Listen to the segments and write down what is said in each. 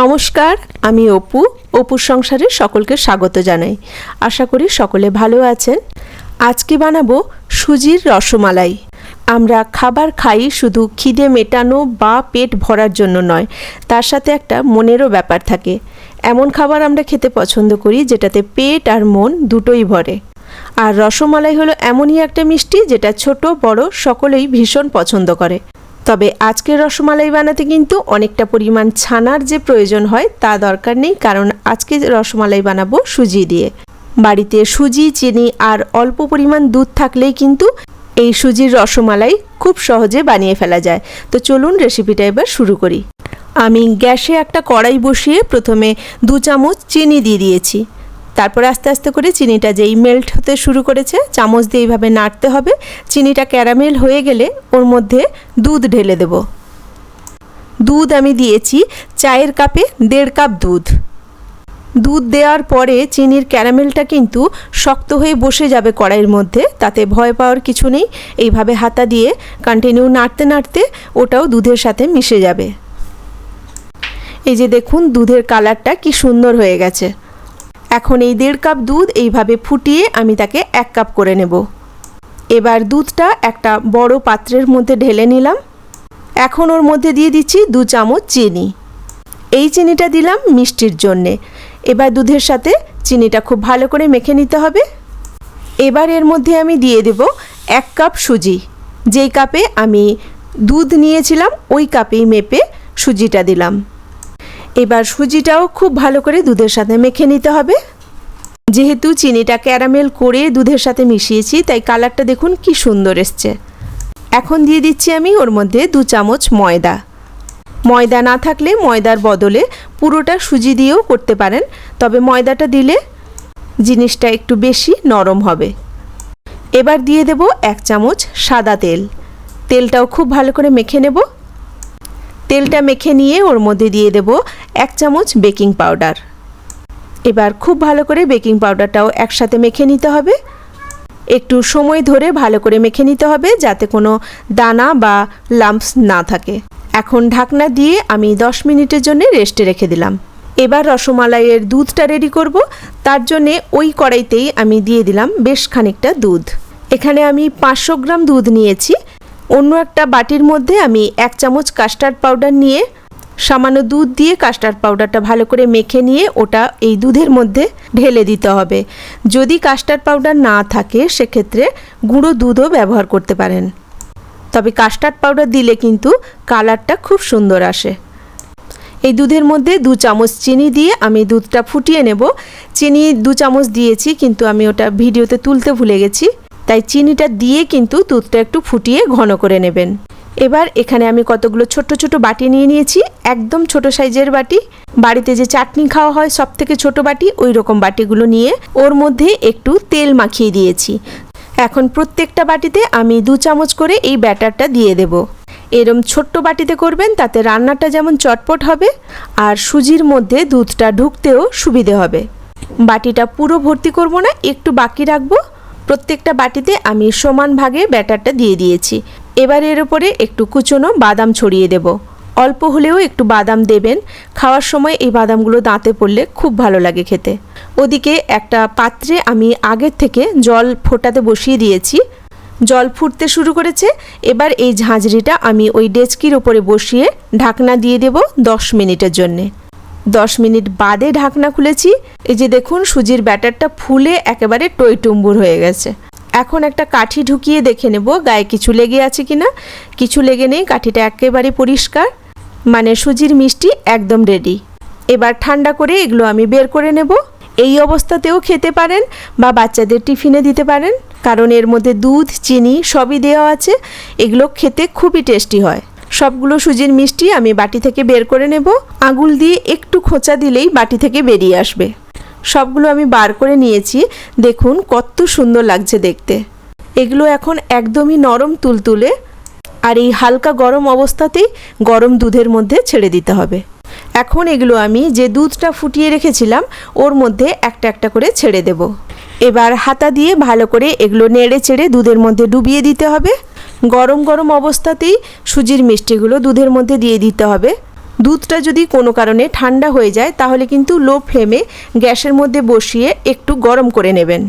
নমস্কার, আমি অপু, অপুর সংসারে সকলকে স্বাগত জানাই। আশা করি সকলে ভালো আছেন। আজকে বানাবো সুজির রসমালাই। আমরা খাবার খাই শুধু খিদে মেটানো বা পেট ভরার জন্য নয়, তার সাথে একটা মনেরও ব্যাপার থাকে। এমন খাবার আমরা খেতে পছন্দ করি যেটাতে পেট আর মন দুটোই ভরে। আর রসমালাই হলো এমনই একটা মিষ্টি যেটা ছোট, বড়, সকলেই ভীষণ পছন্দ করে। তবে আজকের রসমালাই বানাতে কিন্তু অনেকটা পরিমাণ ছানার যে প্রয়োজন হয় তা দরকার নেই, কারণ আজকে রসমালাই বানাবো সুজি দিয়ে। বাড়িতে সুজি, চিনি আর অল্প পরিমাণ দুধ থাকলেই কিন্তু এই সুজির রসমালাই খুব সহজে বানিয়ে ফেলা যায়। তো চলুন রেসিপিটা এবার শুরু করি। আমি গ্যাসে একটা কড়াই বসিয়ে প্রথমে দু চামচ চিনি দিয়ে দিয়েছি। তারপর আস্তে আস্তে করে চিনিটা যেই মেল্ট হতে শুরু করেছে, চামচ দিয়ে এইভাবে নাড়তে হবে। চিনিটা ক্যারামেল হয়ে গেলে ওর মধ্যে দুধ ঢেলে দেব। দুধ আমি দিয়েছি চায়ের কাপে দেড় কাপ দুধ। দুধ দেওয়ার পরে চিনির ক্যারামেলটা কিন্তু শক্ত হয়ে বসে যাবে কড়াইয়ের মধ্যে, তাতে ভয় পাওয়ার কিছু নেই। এইভাবে হাতা দিয়ে কন্টিনিউ নাড়তে নাড়তে ওটাও দুধের সাথে মিশে যাবে। এই যে দেখুন দুধের কালারটা কি সুন্দর হয়ে গেছে। এখন এই দেড় কাপ দুধ এইভাবে ফুটিয়ে আমি তাকে এক কাপ করে নেব। এবার দুধটা একটা বড় পাত্রের মধ্যে ঢেলে নিলাম। এখন ওর মধ্যে দিয়ে দিচ্ছি দু চামচ চিনি। এই চিনিটা দিলাম মিষ্টির জন্যে। এবার দুধের সাথে চিনিটা খুব ভালো করে মেখে নিতে হবে। এবার এর মধ্যে আমি দিয়ে দেব এক কাপ সুজি। যেই কাপে আমি দুধ নিয়েছিলাম, ওই কাপেই মেপে সুজিটা দিলাম। এবার সুজিটাও খুব ভালো করে দুধের সাথে মেখে নিতে হবে। যেহেতু চিনিটা ক্যারামেল করে দুধের সাথে মিশিয়েছি, তাই কালারটা দেখুন কি সুন্দর এসছে। এখন দিয়ে দিচ্ছি আমি ওর মধ্যে দু চামচ ময়দা। ময়দা না থাকলে ময়দার বদলে পুরোটা সুজি দিয়েও করতে পারেন, তবে ময়দাটা দিলে জিনিসটা একটু বেশি নরম হবে। এবার দিয়ে দেব এক চামচ সাদা তেল। তেলটাও খুব ভালো করে মেখে নেব। তেলটা মেখে নিয়ে ওর মধ্যে দিয়ে দেব এক চামচ বেকিং পাউডার। এবার খুব ভালো করে বেকিং পাউডারটাও একসাথে মেখে নিতে হবে। একটু সময় ধরে ভালো করে মেখে নিতে হবে যাতে কোনো দানা বা লাম্পস না থাকে। এখন ঢাকনা দিয়ে আমি 10 মিনিটের জন্য রেস্টে রেখে দিলাম। এবার রসমালাইয়ের দুধটা রেডি করব। তার জন্যে ওই কড়াইতেই আমি দিয়ে দিলাম বেশ খানিকটা দুধ। এখানে আমি পাঁচশো গ্রাম দুধ নিয়েছি। অন্য একটা বাটির মধ্যে আমি এক চামচ কাস্টার্ড পাউডার নিয়ে সামান্য দুধ দিয়ে কাস্টার্ড পাউডারটা ভালো করে মেখে নিয়ে ওটা এই দুধের মধ্যে ঢেলে দিতে হবে। যদি কাস্টার্ড পাউডার না থাকে, সেক্ষেত্রে গুঁড়ো দুধও ব্যবহার করতে পারেন। তবে কাস্টার্ড পাউডার দিলে কিন্তু কালারটা খুব সুন্দর আসে। এই দুধের মধ্যে দু চামচ চিনি দিয়ে আমি দুধটা ফুটিয়ে নেব। চিনি দু চামচ দিয়েছি, কিন্তু আমি ওটা ভিডিওতে তুলতে ভুলে গেছি। তাই চিনিটা দিয়ে কিন্তু দুধটা একটু ফুটিয়ে ঘন করে নেবেন। এবার এখানে আমি কতগুলো ছোট ছোট বাটি নিয়ে নিয়েছি, একদম ছোট সাইজের বাটি। বাড়িতে যে চাটনি খাওয়া হয় সব থেকে ছোট বাটি ওই রকম বাটিগুলো নিয়ে ওর মধ্যে একটু তেল মাখিয়ে দিয়েছি। এখন প্রত্যেকটা বাটিতে আমি দু চামচ করে এই ব্যাটারটা দিয়ে দেব। এরম ছোট্ট বাটিতে করবেন, তাতে রান্নাটা যেমন চটপট হবে, আর সুজির মধ্যে দুধটা ঢুকতেও সুবিধে হবে। বাটিটা পুরো ভর্তি করব না, একটু বাকি রাখব প্রত্যেকটা বাটিতে আমি সমান ভাগে ব্যাটারটা দিয়ে দিয়েছি। এবার এর উপরে একটু কুচনো বাদাম ছড়িয়ে দেব। অল্প হলেও একটু বাদাম দেবেন। খাওয়ার সময় এই বাদামগুলো দাঁতে পড়লে খুব ভালো লাগে খেতে। ওদিকে একটা পাত্রে আমি আগের থেকে জল ফোটাতে বসিয়ে দিয়েছি। জল ফুটতে শুরু করেছে। এবার এই ঝাঁঝরিটা আমি ওই ডেচকির ওপরে বসিয়ে ঢাকনা দিয়ে দেব দশ মিনিটের জন্যে। দশ মিনিট বাদে ঢাকনা খুলেছি। এই যে দেখুন, সুজির ব্যাটারটা ফুলে একেবারে টইটুম্বুর হয়ে গেছে। এখন একটা কাঠি ঢুকিয়ে দেখে নেব গায়ে কিছু লেগে আছে কি না কিছু লেগে নেই, কাঠিটা একেবারে পরিষ্কার। মানে সুজির মিষ্টি একদম রেডি এবার ঠান্ডা করে এগুলো আমি বের করে নেব। এই অবস্থাতেও খেতে পারেন বা বাচ্চাদের টিফিনে দিতে পারেন। কারণ এর মধ্যে দুধ, চিনি সবই দেওয়া আছে। এগুলো খেতে খুবই টেস্টি হয়। সবগুলো সুজির মিষ্টি আমি বাটি থেকে বের করে নেব। আঙুল দিয়ে একটু খোঁচা দিলেই বাটি থেকে বেরিয়ে আসবে। সবগুলো আমি বার করে নিয়েছি। দেখুন, কত সুন্দর লাগছে দেখতে। এগুলো এখন একদমই নরম তুলতুলে। আর এই হালকা গরম অবস্থাতেই গরম দুধের মধ্যে ছেড়ে দিতে হবে। এখন এগুলো আমি যে দুধটা ফুটিয়ে রেখেছিলাম, ওর মধ্যে একটা একটা করে ছেড়ে দেব। এবার হাতা দিয়ে ভালো করে এগুলো নেড়ে চেড়ে দুধের মধ্যে ডুবিয়ে দিতে হবে। গরম গরম অবস্থাতেই সুজির মিষ্টিগুলো দুধের মধ্যে দিয়ে দিতে হবে। দুধটা যদি কোনো কারণে ঠান্ডা হয়ে যায়, তাহলে কিন্তু লো ফ্লেমে গ্যাসের মধ্যে বসিয়ে একটু গরম করে নেবেন।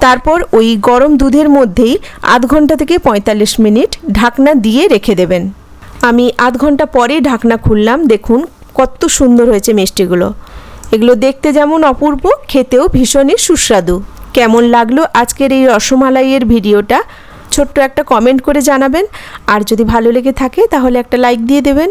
তারপর ওই গরম দুধের মধ্যেই আধ ঘণ্টা থেকে পঁয়তাল্লিশ মিনিট ঢাকনা দিয়ে রেখে দেবেন। আমি আধ ঘণ্টা পরেই ঢাকনা খুললাম, দেখুন কত সুন্দর হয়েছে মিষ্টিগুলো। এগুলো দেখতে যেমন অপূর্ব, খেতেও ভীষণই সুস্বাদু। কেমন লাগল আজকের এই রসমালাইয়ের ভিডিওটা? ছোট্ট একটা কমেন্ট করে জানাবেন। আর যদি ভালো লেগে থাকে, তাহলে একটা লাইক দিয়ে দেবেন।